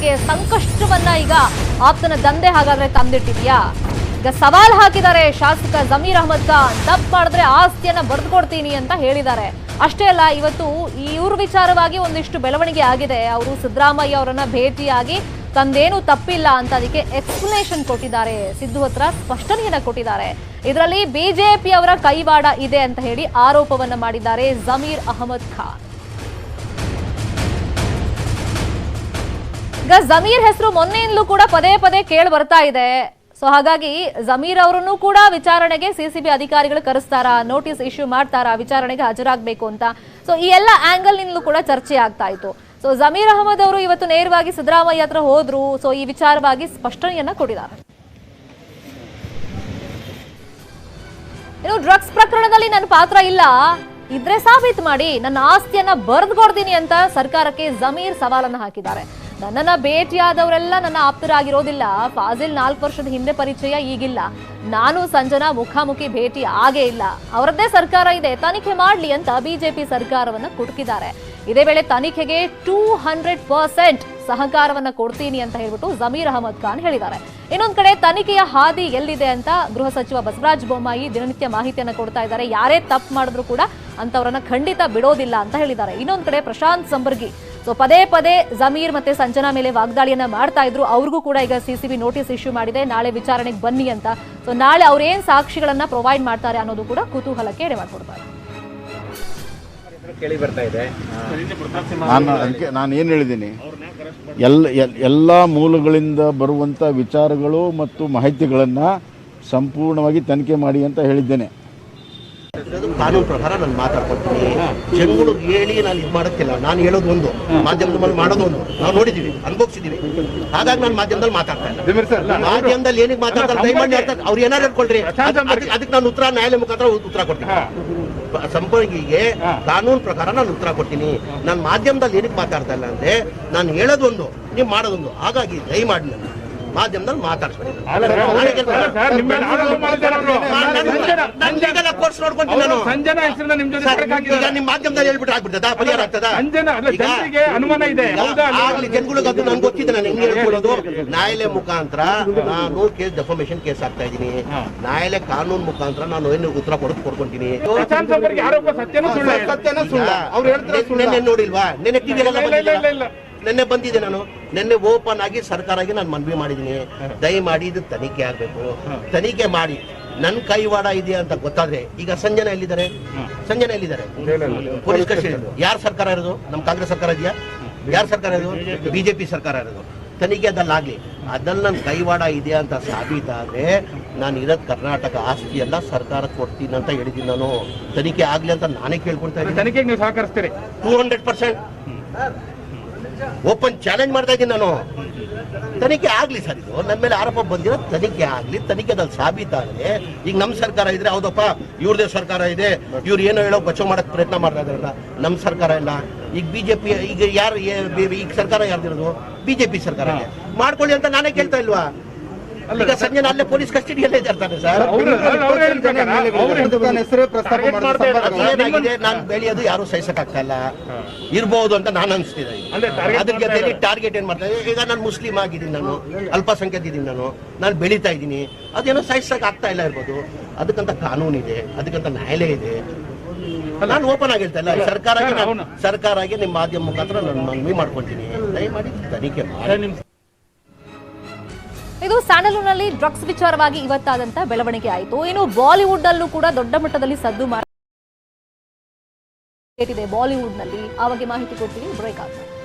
ಬೆಳವಣಿಗೆ ಸಂಕಷ್ಟವನ್ನ ಈಗ ಆಪ್ತನ ದಂಧೆ ಹಾಗಾದ್ರೆ ತಂದಿಟ್ಟಿದ್ಯಾ? ಈಗ ಸವಾಲ್ ಹಾಕಿದ್ದಾರೆ ಶಾಸಕ ಜಮೀರ್ ಅಹಮದ್ ಖಾನ್. ತಪ್ಪು ಮಾಡಿದ್ರೆ ಆಸ್ತಿಯನ್ನ ಬರೆದುಕೊಡ್ತೀನಿ ಅಂತ ಹೇಳಿದ್ದಾರೆ. ಅಷ್ಟೇ ಅಲ್ಲ, ಇವತ್ತು ಇವ್ರ ವಿಚಾರವಾಗಿ ಒಂದಿಷ್ಟು ಬೆಳವಣಿಗೆ ಆಗಿದೆ. ಅವರು ಸಿದ್ದರಾಮಯ್ಯ ಅವರನ್ನ ಭೇಟಿಯಾಗಿ ತಂದೇನು ತಪ್ಪಿಲ್ಲ ಅಂತ ಅದಕ್ಕೆ ಎಕ್ಸ್ಪ್ಲನೇಷನ್ ಕೊಟ್ಟಿದ್ದಾರೆ. ಸಿದ್ದು ಹತ್ರ ಸ್ಪಷ್ಟನೆಯನ್ನ ಕೊಟ್ಟಿದ್ದಾರೆ. ಇದರಲ್ಲಿ ಬಿಜೆಪಿ ಅವರ ಕೈವಾಡ ಇದೆ ಅಂತ ಹೇಳಿ ಆರೋಪವನ್ನ ಮಾಡಿದ್ದಾರೆ ಜಮೀರ್ ಅಹಮದ್ ಖಾನ್. ಈಗ ಜಮೀರ್ ಹೆಸರು ಮೊನ್ನೆಯಿಂದಲೂ ಕೂಡ ಪದೇ ಪದೇ ಕೇಳಿ ಬರ್ತಾ ಇದೆ. ಸೊ ಹಾಗಾಗಿ ಜಮೀರ್ ಅವರನ್ನು ಕೂಡ ವಿಚಾರಣೆಗೆ ಸಿಸಿಬಿ ಅಧಿಕಾರಿಗಳು ಕರೆಸ್ತಾರಾ? ನೋಟಿಸ್ ಇಶ್ಯೂ ಮಾಡ್ತಾರಾ? ವಿಚಾರಣೆಗೆ ಹಾಜರಾಗಬೇಕು ಅಂತ. ಸೊ ಈ ಎಲ್ಲ ಆಂಗಲ್ ನಿಂದಲೂ ಕೂಡ ಚರ್ಚೆ ಆಗ್ತಾ ಇತ್ತು. ಸೊ ಜಮೀರ್ ಅಹಮದ್ ಅವರು ಇವತ್ತು ನೇರವಾಗಿ ಸಿದ್ದರಾಮಯ್ಯ ಹತ್ರ ಹೋದ್ರು. ಸೊ ಈ ವಿಚಾರವಾಗಿ ಸ್ಪಷ್ಟನೆಯನ್ನ ಕೊಟ್ಟಿದ್ದಾರೆ ಇನ್ನು ಡ್ರಗ್ಸ್ ಪ್ರಕರಣದಲ್ಲಿ ನನ್ನ ಪಾತ್ರ ಇಲ್ಲ. ಇದ್ರೆ ಸಾಬೀತು ಮಾಡಿ. ನನ್ನ ಆಸ್ತಿಯನ್ನ ಬರೆದ್ಕೊಡ್ತೀನಿ ಅಂತ ಸರ್ಕಾರಕ್ಕೆ ಜಮೀರ್ ಸವಾಲನ್ನು ಹಾಕಿದ್ದಾರೆ. ನನ್ನನ್ನ ಭೇಟಿಯಾದವರೆಲ್ಲ ನನ್ನ ಆಪ್ತರಾಗಿರೋದಿಲ್ಲ. ಫಾಜಿಲ್ ನಾಲ್ಕು ವರ್ಷದ ಹಿಂದೆ ಪರಿಚಯ ಈಗಿಲ್ಲ. ನಾನು ಸಂಜನಾ ಮುಖಾಮುಖಿ ಭೇಟಿ ಆಗೇ ಇಲ್ಲ. ಅವರದ್ದೇ ಸರ್ಕಾರ ಇದೆ. ತನಿಖೆ ಮಾಡಲಿ ಅಂತ ಬಿಜೆಪಿ ಸರ್ಕಾರವನ್ನ ಕುಟುಕಿದ್ದಾರೆ ಇದೇ ವೇಳೆ ತನಿಖೆಗೆ ಟೂ ಹಂಡ್ರೆಡ್ ಪರ್ಸೆಂಟ್ ಸಹಕಾರವನ್ನ ಕೊಡ್ತೀನಿ ಅಂತ ಹೇಳ್ಬಿಟ್ಟು ಜಮೀರ್ ಅಹಮದ್ ಖಾನ್ ಹೇಳಿದ್ದಾರೆ. ಇನ್ನೊಂದ್ ಕಡೆ ತನಿಖೆಯ ಹಾದಿ ಎಲ್ಲಿದೆ ಅಂತ ಗೃಹ ಸಚಿವ ಬಸವರಾಜ ಬೊಮ್ಮಾಯಿ ದಿನನಿತ್ಯ ಮಾಹಿತಿಯನ್ನ ಕೊಡ್ತಾ ಇದ್ದಾರೆ. ಯಾರೇ ತಪ್ಪು ಮಾಡಿದ್ರು ಕೂಡ ಅಂತವರನ್ನ ಖಂಡಿತ ಬಿಡೋದಿಲ್ಲ ಅಂತ ಹೇಳಿದ್ದಾರೆ. ಇನ್ನೊಂದ್ ಕಡೆ ಪ್ರಶಾಂತ್ ಸಂಬರ್ಗಿ ಸೊ ಪದೇ ಪದೇ ಜಮೀರ್ ಮತ್ತೆ ಸಂಜನಾ ಮೇಲೆ ವಾಗ್ದಾಳಿಯನ್ನ ಮಾಡ್ತಾ ಇದ್ರು. ಅವ್ರಿಗೂ ಕೂಡ ಈಗ ಸಿಸಿಬಿ ನೋಟಿಸ್ ಇಶ್ಯೂ ಮಾಡಿದೆ. ನಾಳೆ ವಿಚಾರಣೆಗೆ ಬನ್ನಿ ಅಂತ. ಸೊ ನಾಳೆ ಅವ್ರೇನ್ ಏನ್ ಸಾಕ್ಷಿಗಳನ್ನ ಪ್ರೊವೈಡ್ ಮಾಡ್ತಾರೆ ಅನ್ನೋದು ಕೂಡ ಕುತೂಹಲಕ್ಕೆ ಎಡೆ ಮಾಡ್ಕೊಡ್ತಾರೆ. ನಾನು ಅದಕ್ಕೆ ನಾನು ಏನು ಹೇಳಿದ್ದೀನಿ? ಎಲ್ಲ ಎಲ್ಲ ಮೂಲಗಳಿಂದ ಬರುವಂಥ ವಿಚಾರಗಳು ಮತ್ತು ಮಾಹಿತಿಗಳನ್ನು ಸಂಪೂರ್ಣವಾಗಿ ತನಿಖೆ ಮಾಡಿ ಅಂತ ಹೇಳಿದ್ದೇನೆ. ಅದು ಕಾನೂನು ಪ್ರಕಾರ ನಾನು ಮಾತಾಡ್ಕೊಳ್ತೀನಿ. ಜನಗಳು ಹೇಳಿ ನಾನು ಇದು ಮಾಡೋಕ್ಕಿಲ್ಲ ನಾನು ಹೇಳೋದು ಒಂದು. ಮಾಧ್ಯಮದ ಮೇಲೆ ಮಾಡೋದು ಒಂದು. ನಾವು ನೋಡಿದೀವಿ ಅನುಭವಿಸಿದೀವಿ ಹಾಗಾಗಿ ನಾನು ಮಾಧ್ಯಮದಲ್ಲಿ ಮಾತಾಡ್ತಾ ಇಲ್ಲ. ಮಾಧ್ಯಮದಲ್ಲಿ ಏನಕ್ಕೆ ಮಾತಾಡ್ತಾರೆ ದಯಮಾಡಿ ಹೇಳ್ತಾರೆ ಅವ್ರು ಏನಾರು ಹೇಳ್ಕೊಳ್ರಿ. ಅದ್- ಅದಕ್ಕೆ ನಾನು ಉತ್ತರ ನ್ಯಾಯಾಲಯ ಮುಖಾಂತರ ಉತ್ತರ ಕೊಡ್ತೀನಿ. ಸಂಪರ್ಕಿಗೆ ಕಾನೂನು ಪ್ರಕಾರ ನಾನು ಉತ್ತರ ಕೊಡ್ತೀನಿ. ನಾನು ಮಾಧ್ಯಮದಲ್ಲಿ ಏನಕ್ಕೆ ಮಾತಾಡ್ತಾ ಇಲ್ಲ ಅಂದ್ರೆ ನಾನು ಹೇಳೋದೊಂದು ನೀವು ಮಾಡೋದೊಂದು ಹಾಗಾಗಿ ದಯಮಾಡಿ ನಾನು ಮಾಧ್ಯಮದಲ್ಲಿ ನಾನು course ನೋಡ್ಕೊಂತೀನಿ ನಾನು. ಈಗ. ನಿಮ್ ಮಾಧ್ಯಮದಲ್ಲಿ ಹೇಳ್ಬಿಟ್ಟು ಆಗ್ಬಿಡ್ತದ. ಪರಿಹಾರ ಆಗ್ತದ? ಅನುಮಾನ ಇದೆ. ಆಗ್ಲಿ ಜನಗಳಿಗೆ ಅದು ನನ್ಗೆ ಗೊತ್ತಿದೆ ನಾನು ಹೆಂಗೆ ಹೇಳ್ಕೊಳ್ಳೋದು. ನ್ಯಾಯಾಲಯ ಮುಖಾಂತರ ನಾನು ಕೇಸ್ ಡೆಫಾಮೇಶನ್ ಕೇಸ್ ಆಗ್ತಾ ಇದ್ದೀನಿ. ನ್ಯಾಯಾಲಯ ಕಾನೂನು ಮುಖಾಂತರ ನಾನು ಏನು ಉತ್ತರ ಕೊಡೋದು ಕೊಡ್ಕೊಂತೀನಿ. ಸತ್ಯನೂ ಸುಳ್ಳು ಅವ್ರು ಹೇಳ್ತಾರೆ ನೋಡಿಲ್ವಾ? ಟಿವಿಲೆಲ್ಲ ನಿನ್ನೆ ಬಂದಿದೆ ನಾನು. ನಿನ್ನೆ ಓಪನ್ ಆಗಿ ಸರ್ಕಾರಕ್ಕೆ ನಾನು ಮನವಿ ಮಾಡಿದ್ದೀನಿ. ದಯಮಾಡಿ ಇದು ತನಿಖೆ ಆಗ್ಬೇಕು. ತನಿಖೆ ಮಾಡಿ. ನನ್ನ ಕೈವಾಡ ಇದೆಯಾ ಅಂತ ಗೊತ್ತಾದ್ರೆ ಈಗ ಸಂಜನ ಎಲ್ಲಿದ್ದಾರೆ? ಸಂಜನ ಎಲ್ಲಿದ್ದಾರೆ? ಪೊಲೀಸ್ ಕಸ್ಟಡಿ ಯಾರ ಸರ್ಕಾರ ಇರೋದು? ನಮ್ಮ ಕಾಂಗ್ರೆಸ್ ಸರ್ಕಾರ ಇದೆಯಾ? ಯಾರ ಸರ್ಕಾರ ಇರೋದು? ಬಿಜೆಪಿ. ಸರ್ಕಾರ ಇರೋದು. ತನಿಖೆ ಅದಲ್ಲಾಗ್ಲಿ. ಅದಲ್ಲಿ ನನ್ನ ಕೈವಾಡ ಇದೆ ಅಂತ ಸಾಬೀತಾದ್ರೆ ನಾನು ಇರೋದು ಕರ್ನಾಟಕ ಆಸ್ತಿ ಎಲ್ಲ ಸರ್ಕಾರ ಕೊಡ್ತೀನಿ ಅಂತ ಹೇಳಿದ್ದೀನಿ ನಾನು. ತನಿಖೆ ಆಗ್ಲಿ ಅಂತ ನಾನೇ ಕೇಳ್ಕೊಳ್ತಾ ಇದ್ದೀನಿ. ತನಿಖೆಗೆ ನೀವು ಸಹಕರಿಸ್ತೀರಿ. Two hundred percent. Open challenge ಮಾಡ್ತಾ ಇದ್ದೀನಿ ನಾನು. ತನಿಖೆ ಆಗ್ಲಿ ಸರ್ ಇದು. ನನ್ನ ಮೇಲೆ ಆರೋಪ ಬಂದಿರೋ ತನಿಖೆ ಆಗ್ಲಿ, ತನಿಖೆದಲ್ಲಿ ಸಾಬೀತಾದ್ರೆ ಈಗ ನಮ್ಮ ಸರ್ಕಾರ ಇದ್ರೆ ಹೌದಪ್ಪ, ಇವ್ರದೇ ಸರ್ಕಾರ ಇದೆ. ಇವ್ರು ಏನೋ ಹೇಳೋ ಬಚಾವ್ ಮಾಡೋಕ್ಕೆ ಪ್ರಯತ್ನ ಮಾಡ್ತಾ ಇದಾರಲ್ಲ ನಮ್ಮ ಸರ್ಕಾರ ಇಲ್ಲ. ಈಗ ಬಿ ಜೆ ಪಿ ಈಗ ಯಾರು ಈಗ ಸರ್ಕಾರ ಯಾರ್ದಿರೋದು? ಬಿ ಜೆ ಪಿ ಸರ್ಕಾರ ಮಾಡ್ಕೊಳ್ಳಿ ಅಂತ ನಾನೇ ಕೇಳ್ತಾ ಇಲ್ವಾ? ಈಗ ಸಂಜೆ ಅಲ್ಲೇ. ಪೊಲೀಸ್ ಕಸ್ಟಡಿಯಲ್ಲೇ ಇರ್ತಾನೆ ಸರ್. ಏನಾಗಿದೆ ನಾನು ಬೆಳೆಯೋದು ಯಾರು ಇಲ್ಲ ಇರ್ಬೋದು ಅಂತ ನಾನು ಅನಿಸ್ತಿದೆ. ಅಂದ್ರೆ ಮಾಡ್ತಾ ಟಾರ್ಗೆಟ್ ಏನ್ ಮಾಡ್ತಾ ಈಗ ನಾನು ಮುಸ್ಲಿಂ ಆಗಿದ್ದೀನಿ ನಾನು. ಅಲ್ಪಸಂಖ್ಯಾತ ಇದ್ದೀನಿ ನಾನು. ನಾನು ಬೆಳೀತಾ ಇದ್ದೀನಿ. ಅದೇನೋ ಸಹಿಸಕ್ ಆಗ್ತಾ ಇಲ್ಲ ಇರ್ಬೋದು. ಅದಕ್ಕಂತ ಕಾನೂನು ಇದೆ. ಅದಕ್ಕಂತ ನ್ಯಾಯಾಲಯ ಇದೆ. ನಾನು ಓಪನ್ ಆಗಿ ಸರ್ಕಾರ ನಾನು- ಅವ್ನು. ನಿಮ್ಮ ಮಾಧ್ಯಮ ಮುಖಾಂತರ ನಾನು ಮನವಿ ಮಾಡ್ಕೊಳ್ತೀನಿ. ದಯಮಾಡಿ ತನಿಖೆ ಮಾಡಿ. ಇದು ಸ್ಯಾಂಡಲ್ವುಡ್ನಲ್ಲಿ ಡ್ರಗ್ಸ್ ವಿಚಾರವಾಗಿ ಇವತ್ತಾದಂತ ಬೆಳವಣಿಗೆ ಆಯಿತು. ಇನ್ನು ಬಾಲಿವುಡ್ ಅಲ್ಲೂ ಕೂಡ ದೊಡ್ಡ ಮಟ್ಟದಲ್ಲಿ ಸದ್ದು ಮಾಡಿದೆ ಬಾಲಿವುಡ್ನಲ್ಲಿ ಆ ಬಗ್ಗೆ ಮಾಹಿತಿ ಕೊಡ್ತೀನಿ. ಬ್ರೇಕ್ ಆಗುತ್ತೆ